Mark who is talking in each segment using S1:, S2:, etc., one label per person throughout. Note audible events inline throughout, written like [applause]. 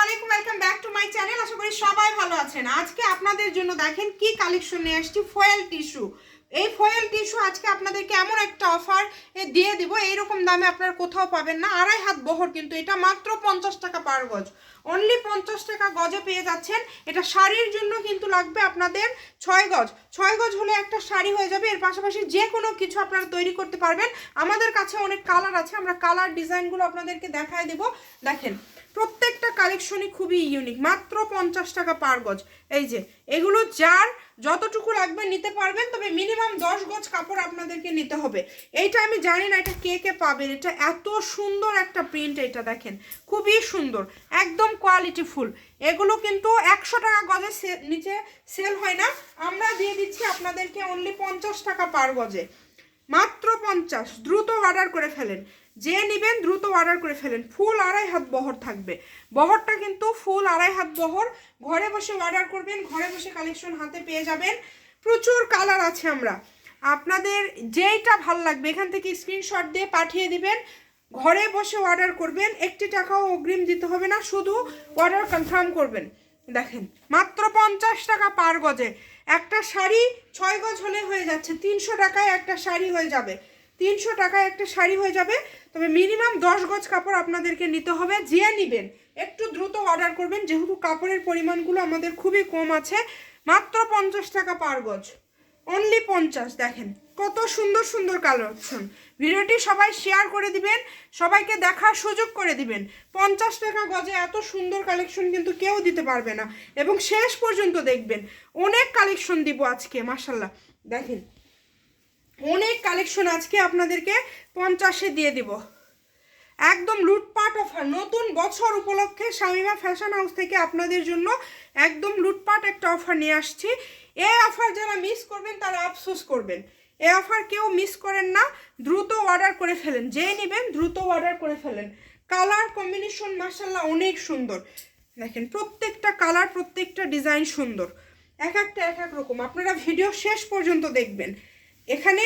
S1: আলাইকুম welcome back to my channel আশা করি সবাই ভালো আছেন। আজকে আপনাদের জন্য দেখেন কি কালেকশন নিয়ে আসছি ফয়েল টিস্যু এই ফয়েল টিস্যু আজকে আপনাদেরকে এমন একটা অফার দিয়ে দিব। এইরকম দামে আপনারা কোথাও পাবেন না। আড়াই হাত বহর কিন্তু, এটা মাত্র পঞ্চাশ টাকা পার গজ। অনলি পঞ্চাশ টাকা গজে পেয়ে যাচ্ছেন। এটা শাড়ির জন্য কিন্তু লাগবে আপনাদের ছয় গজ। ছয় গজ হলে একটা শাড়ি হয়ে যাবে। এর পাশাপাশি যে কোনো কিছু আপনারা তৈরি করতে পারবেন। আমাদের কাছে অনেক কালার আছে। আমরা কালার ডিজাইনগুলো আপনাদেরকে দেখায় দেব। দেখেন কালেকশনই খুবই ইউনিক মাত্র পঞ্চাশ টাকা পার গজ। এই যে, এগুলো যার যতটুকু লাগবে নিতে পারবেন, তবে মিনিমাম দশ গজ কাপড় আপনাদেরকে নিতে হবে। এইটা আমি জানি না এটা কে কে পাবেন। এটা এত সুন্দর একটা প্রিন্ট এটা দেখেন। খুবই সুন্দর, একদম কোয়ালিটি ফুল এগুলো কিন্তু একশো টাকা গজে নিচে সেল হয় না। আমরা দিয়ে দিচ্ছি আপনাদেরকে অনলি পঞ্চাশ টাকা পার গজে। মাত্র পঞ্চাশ, দ্রুত অর্ডার করে ফেলেন। যে নেবেন দ্রুত অর্ডার করে ফেলেন। ফুল আড়াই হাত বহর থাকবে। বহরটা কিন্তু ফুল আড়াই হাত বহর। ঘরে বসে অর্ডার করবেন, ঘরে বসে কালেকশন হাতে পেয়ে যাবেন। প্রচুর কালার আছে আমরা। আপনাদের যেইটা ভালো লাগবে, এখান থেকে স্ক্রিনশট দিয়ে পাঠিয়ে দিবেন। ঘরে বসে অর্ডার করবেন। একটি টাকাও অগ্রিম দিতে হবে না, শুধু অর্ডার কনফার্ম করবেন। দেখেন, মাত্র পঞ্চাশ টাকা পার গজে। একটা শাড়ি ছয় গজ হলে হয়ে যাচ্ছে। তিনশো টাকায় একটা শাড়ি হয়ে যাবে। তিনশো টাকায় একটা শাড়ি হয়ে যাবে। তবে মিনিমাম দশ গজ কাপড় আপনাদেরকে নিতে হবে। যে নেবেন, একটু দ্রুত অর্ডার করবেন। যেহেতু কাপড়ের পরিমাণগুলো আমাদের খুবই কম আছে, মাত্র পঞ্চাশ টাকা পার গজ। অনলি পঞ্চাশ, দেখেন, কত সুন্দর সুন্দর কালেকশন ভিডিওটি সবাই শেয়ার করে দিবেন, সবাইকে দেখার সুযোগ করে দিবেন। পঞ্চাশ টাকা গজে এত সুন্দর কালেকশন কিন্তু কেউ দিতে পারবে না। এবং শেষ পর্যন্ত দেখবেন, অনেক কালেকশন দিব আজকে মাসাল্লাহ দেখেন অনেক কালেকশন আজকে আপনাদেরকে পঞ্চাশে দিয়ে দিব। একদম লুটপাট অফার নতুন বছর উপলক্ষে শামিমা ফ্যাশন হাউস থেকে আপনাদের জন্য একদম লুটপাট একটা অফার নিয়ে আসছি। এই অফার যারা মিস করবেন, তারা আফসোস করবেন। এই অফার কেউ মিস করেন না, দ্রুত অর্ডার করে ফেলেন। যে নেবেন, দ্রুত অর্ডার করে ফেলেন। কালার কম্বিনেশন মাসাল্লাহ অনেক সুন্দর। দেখেন, প্রত্যেকটা কালার প্রত্যেকটা ডিজাইন সুন্দর। এক একটা এক এক রকম। আপনারা ভিডিও শেষ পর্যন্ত দেখবেন। এখানে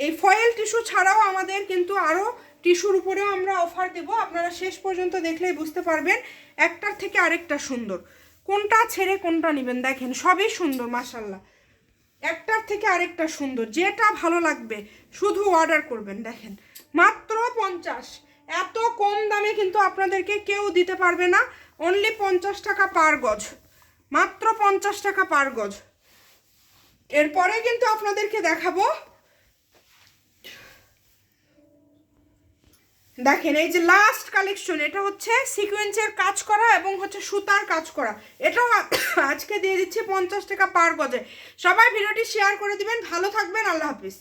S1: এই ফয়েল টিস্যু ছাড়াও আমাদের কিন্তু আরও টিস্যুর উপরেও আমরা অফার দেব। আপনারা শেষ পর্যন্ত দেখলেই বুঝতে পারবেন একটার থেকে আরেকটা সুন্দর। কোনটা ছেড়ে কোনটা নেবেন দেখেন, সবই সুন্দর মাসাল্লাহ একটার থেকে আরেকটা সুন্দর, যেটা ভালো লাগবে শুধু অর্ডার করবেন, দেখেন। মাত্র পঞ্চাশ। এত কম দামে কিন্তু আপনাদেরকে কেউ দিতে পারবে না। অনলি পঞ্চাশ টাকা পার গজ। মাত্র পঞ্চাশ টাকা পার গজ। এরপরে কিন্তু আপনাদেরকে দেখাবো। দেখেন, এই যে লাস্ট কালেকশন এটা হচ্ছে সিকুয়েন্সের কাজ করা এবং হচ্ছে সুতার কাজ করা। এটাও [coughs] আজকে দিয়ে দিচ্ছি পঞ্চাশ টাকা পার গজে। সবাই ভিডিওটি শেয়ার করে দিবেন। ভালো থাকবেন। আল্লাহ হাফিজ।